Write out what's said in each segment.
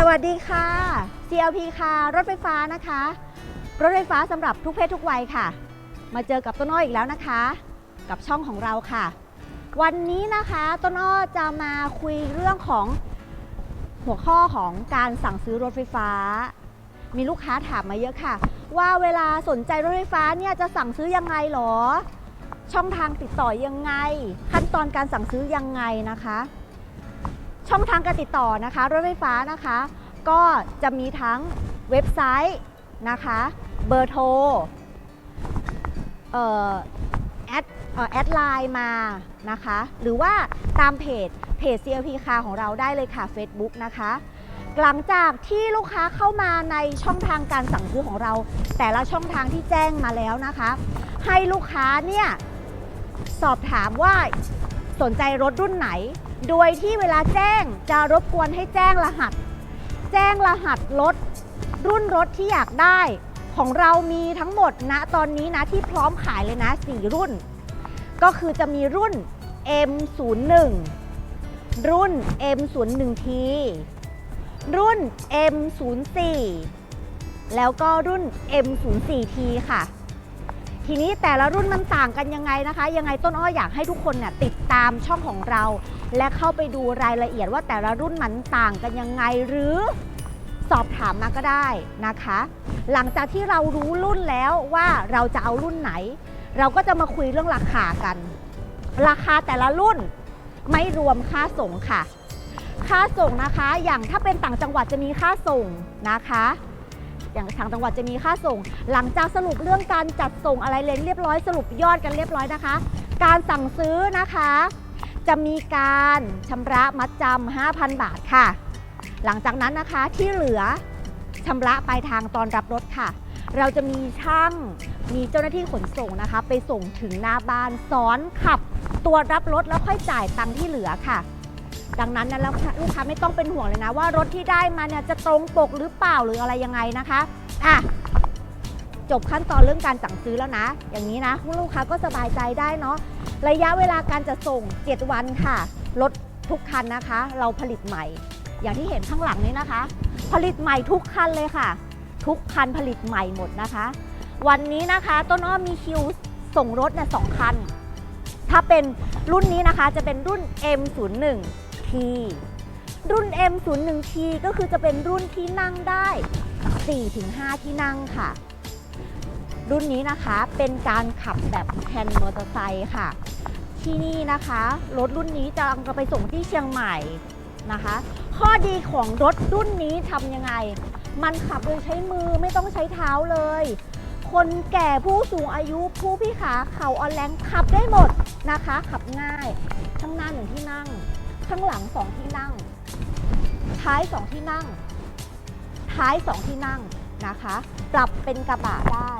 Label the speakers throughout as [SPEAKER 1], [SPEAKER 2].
[SPEAKER 1] สวัสดีค่ะ CLP ค่ะ รถไฟฟ้านะคะ รถไฟฟ้าสำหรับทุกเพศทุกวัยค่ะ มาเจอกับต้นอ้ออีกแล้วนะคะ กับช่องของเราค่ะ วันนี้นะคะต้นอ้อจะมาคุยเรื่องของหัวข้อของการสั่งซื้อรถไฟฟ้า มีลูกค้าถามมาเยอะค่ะ ว่าเวลาสนใจรถไฟฟ้าเนี่ยจะสั่งซื้อยังไงหรอ ช่องทางติดต่อยังไง ขั้นตอนการสั่งซื้อยังไงนะคะ ช่องทางการติดต่อนะคะ รถไฟฟ้านะคะ ก็จะมีทั้งเว็บไซต์นะคะ เบอร์โทรเอ่อแอดเอ่อแอดไลน์มานะคะ หรือว่าตามเพจเพจ CLP คาของเราได้เลยค่ะ Facebook นะคะ หลังจากที่ลูกค้าเข้ามาในช่องทางการสั่งซื้อของเรา แต่ละช่องทางที่แจ้งมาแล้วนะคะ ให้ลูกค้าเนี่ยสอบถามว่า สนใจรถรุ่นไหน โดยที่เวลาแจ้งจะรบกวนให้แจ้งรหัส แจ้งรหัสรถ รุ่นรถที่อยากได้ ของเรามีทั้งหมดณตอนนี้นะที่พร้อมขายเลยนะ 4 รุ่น ก็คือจะมีรุ่น M01 รุ่น M01T รุ่น M04 แล้วก็รุ่น M04T ค่ะ ทีนี้แต่ละรุ่นมันต่างกันยังไงนะคะ ยังไงต้นอ้ออยากให้ทุกคนเนี่ยติดตามช่องของเรา และเข้าไปดูรายละเอียดว่าแต่ละรุ่นมันต่างกันยังไงหรือสอบถามมาก็ได้นะคะ หลังจากที่เรารู้รุ่นแล้วว่าเราจะเอารุ่นไหน เราก็จะมาคุยเรื่องราคากัน ราคาแต่ละรุ่นไม่รวมค่าส่งค่ะ ค่าส่งนะคะ อย่างถ้าเป็นต่างจังหวัดจะมีค่าส่งนะคะ อย่างทางจังหวัดจะมีค่าส่ง หลังจากสรุปเรื่องการจัดส่งอะไรเลนเรียบร้อยสรุปยอดกันเรียบร้อยนะคะ การสั่งซื้อนะคะ จะมีการชำระมัดจำ5,000 บาทค่ะ หลังจากนั้นนะคะที่เหลือชำระปลายทางตอนรับรถค่ะ เราจะมีช่างมีเจ้าหน้าที่ขนส่งนะคะ ไปส่งถึงหน้าบ้านสอนขับตัวรับรถแล้วค่อยจ่ายตังค์ที่เหลือค่ะ ดังนั้นนะแล้วลูกค้าไม่ต้องเป็นห่วงเลยนะ ว่ารถที่ได้มาเนี่ยจะตรงปกหรือเปล่าหรืออะไรยังไงนะคะอะจบขั้นตอนเรื่องการสั่งซื้อแล้วนะ อย่างนี้นะลูกค้าก็สบายใจได้เนาะระยะเวลาการจะส่ง 7 วันค่ะรถทุกคันนะคะ เราผลิตใหม่ อย่างที่เห็นข้างหลังนี้นะคะ ผลิตใหม่ทุกคันเลยค่ะ ทุกคันผลิตใหม่หมดนะคะ วันนี้นะคะต้นอ้อมีคิวส่งรถเนี่ยสองคัน ถ้าเป็นรุ่นนี้นะคะจะเป็นรุ่น M01T รุ่น M01T ก็คือจะเป็นรุ่นที่นั่งได้ 4-5 ที่นั่งค่ะ รุ่นนี้นะคะเป็นการขับแบบแฮนด์มอเตอร์ไซค์ค่ะ ที่นี่นะคะรถรุ่นนี้จะเอาไปส่งที่เชียงใหม่นะคะ ข้อดีของรถรุ่นนี้ทำยังไง มันขับโดยใช้มือไม่ต้องใช้เท้าเลย คนแก่ผู้สูงอายุผู้พิขาเข่าอ่อนแรงขับได้หมดนะคะ ขับง่ายข้งหน้าหนึ่งที่นั่ง ข้างหลังสองที่นั่ง ท้ายสองที่นั่ง ท้ายสองที่นั่งนะคะ ปรับเป็นกระบะได้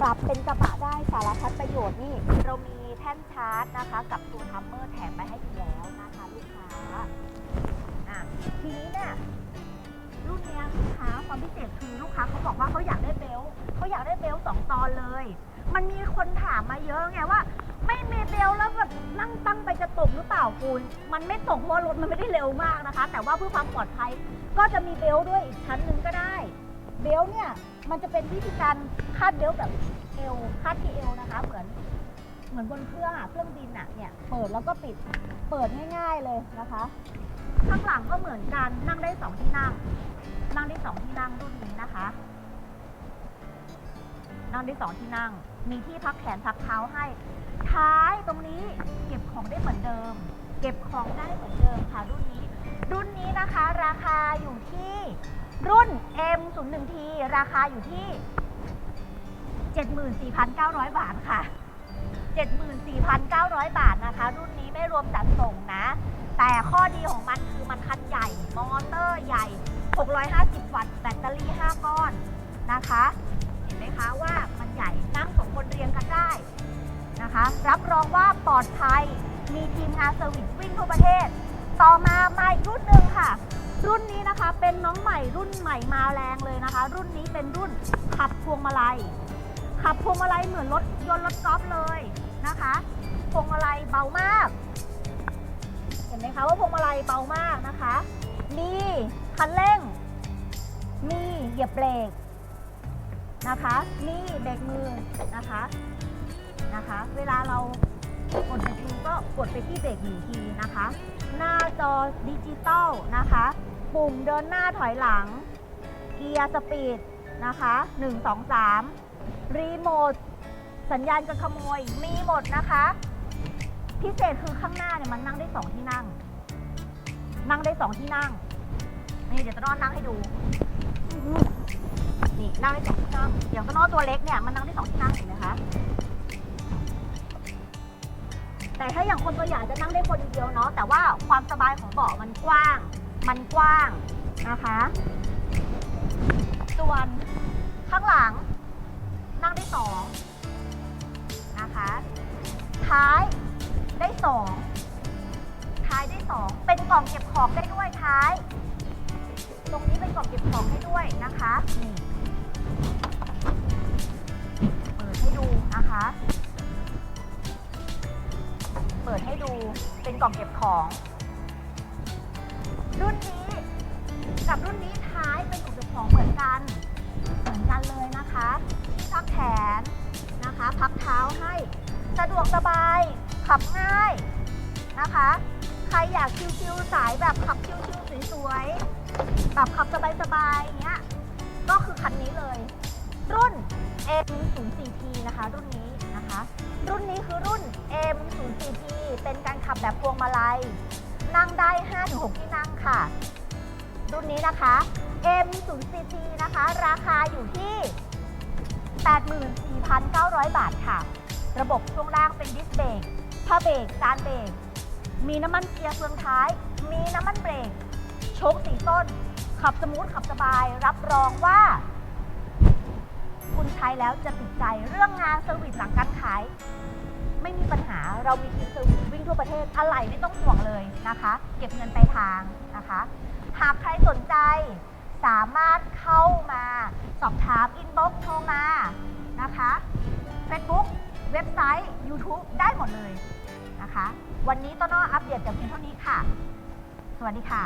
[SPEAKER 1] ปรับเป็นกระบะได้สารพัดประโยชน์นี่เรามีแท่นชาร์จนะคะ กับตัวทัมเมอร์แถมไปให้อยู่แล้วนะคะลูกค้าอะทีนี้เนี่ยรุ่นเนี้ยลูกค้าความพิเศษคือลูกค้าเขาบอกว่าเขาอยากได้เบลต์เขาอยากได้เบลต์สองตอนเลย มันมีคนถามมาเยอะไงว่า ไม่มีเบลแล้วแบบนั่งตั้งไปจะตกหรือเปล่าคุณมันไม่ตกเพราะรถมันไม่ได้เร็วมากนะคะ แต่ว่าเพื่อความปลอดภัยก็จะมีเบลต์ด้วยอีกชั้นหนึ่งก็ได้ เบลต์เนี่ยมันจะเป็นวิธีการคาดเบลต์แบบเอวคาดที่เอวนะคะ เหมือนเหมือนบนเครื่องอะเครื่องบินอะเนี่ยเปิดแล้วก็ปิดเปิดง่ายๆเลยนะคะ ข้างหลังก็เหมือนกันนั่งได้สองที่นั่ง นั่งได้สองที่นั่งรุ่นนี้นะคะ นั่งได้สองที่นั่ง มีที่พักแขนพักเท้าให้ ท้ายตรงนี้เก็บของได้เหมือนเดิม เก็บของได้เหมือนเดิมค่ะรุ่นนี้ รุ่นนี้นะคะราคาอยู่ที่รุ่น M01T ราคาอยู่ที่ 74,900 บาทค่ะ 74,900 บาทนะคะ รุ่นนี้ไม่รวมจัดส่งนะ แต่ข้อดีของมันคือมันคันใหญ่ มอเตอร์ใหญ่ 650 วัตต์ แบตเตอรี่ 5 ก้อนนะคะ เห็นไหมคะว่า รับรองว่าปลอดภัย มีทีมงานเซอร์วิสวิ่งทั่วประเทศ ต่อมามาอีกรุ่นหนึ่งค่ะ รุ่นนี้นะคะเป็นน้องใหม่รุ่นใหม่มาแรงเลยนะคะ รุ่นนี้เป็นรุ่นขับพวงมาลัย ขับพวงมาลัยเหมือนรถยนต์รถกอล์ฟเลยนะคะพวงมาลัยเบามาก เห็นไหมคะว่าพวงมาลัยเบามากนะคะมมีคันเร่ง มีเหยียบเบรกนะคะ มีเบรกมือนะคะ นะคะ เวลาเรากดเบรกมือก็กดไปที่เบรกหนึ่งทีนะคะ หน้าจอดิจิตอลนะคะ ปุ่มเดินหน้าถอยหลัง เกียร์สปีดนะคะ1 2 3 รีโมทสัญญาณการขโมยมีหมดนะคะ พิเศษคือข้างหน้าเนี่ยมันนั่งได้ 2 ที่นั่ง นั่งได้ 2 ที่นั่ง นี่เดี๋ยวต้นอ้อนั่งให้ดู นี่นั่งได้สองที่นั่งอย่างต้นอ้อตัวเล็กเนี่ยมันนั่งได้สองที่นั่งเห็นไหมคะ แต่ถ้าอย่างคนตัวใหญ่จะนั่งได้คนเดียวเนาะแต่ว่าความสบายของเบาะมันกว้าง มันกว้างนะคะ ส่วนข้างหลัง นั่งได้สองนะคะ ท้ายได้สองท้ายได้สองเป็นกล่องเก็บของได้ด้วยท้าย ตรงนี้เป็นกล่องเก็บของให้ด้วยนะคะนี่ ดให้ดูเป็นกล่องเก็บของ รุ่นนี้กับรุ่นนี้ท้ายเป็นกล่องเก็บของเหมือนกัน เหมือนกันเลยนะคะที่พักแขนนะคะ พักเท้าให้สะดวกสบายขับง่ายนะคะ ใครอยากชิวๆสายแบบขับชิวๆสวยๆแบบขับสบายๆอย่างเงี้ยก็คือคันนี้เลย รุ่น M04T นะคะ รุ่นนี้นะคะ รุ่นนี้คือรุ่น M04T เป็นการขับแบบพวงมาลัย นั่งได้ 5-6 ที่นั่งค่ะ รุ่นนี้นะคะ M04T นะคะ ราคาอยู่ที่ 84,900 บาทค่ะ ระบบช่วงล่างเป็นดิสเบรกผ้าเบรกจานเบรก มีน้ำมันเกียร์เฟืองท้าย มีน้ำมันเบรก โชคสีต้น ขับสมูทขับสบาย รับรองว่า คุณใช้แล้วจะติดใจเรื่องงานเซอร์วิสหลังการขาย ไม่มีปัญหาเรามีทีมเซอร์วิสวิ่งทั่วประเทศอะไรไม่ต้องห่วงเลยนะคะ เก็บเงินปลายทางนะคะ หากใครสนใจสามารถเข้ามาสอบถามอินบ็อกซ์โทรมานะคะ Facebook เว็บไซต์ YouTube ได้หมดเลยนะคะ วันนี้ต้นอ้ออัปเดตแต่เพียงเท่านี้ค่ะ สวัสดีค่ะ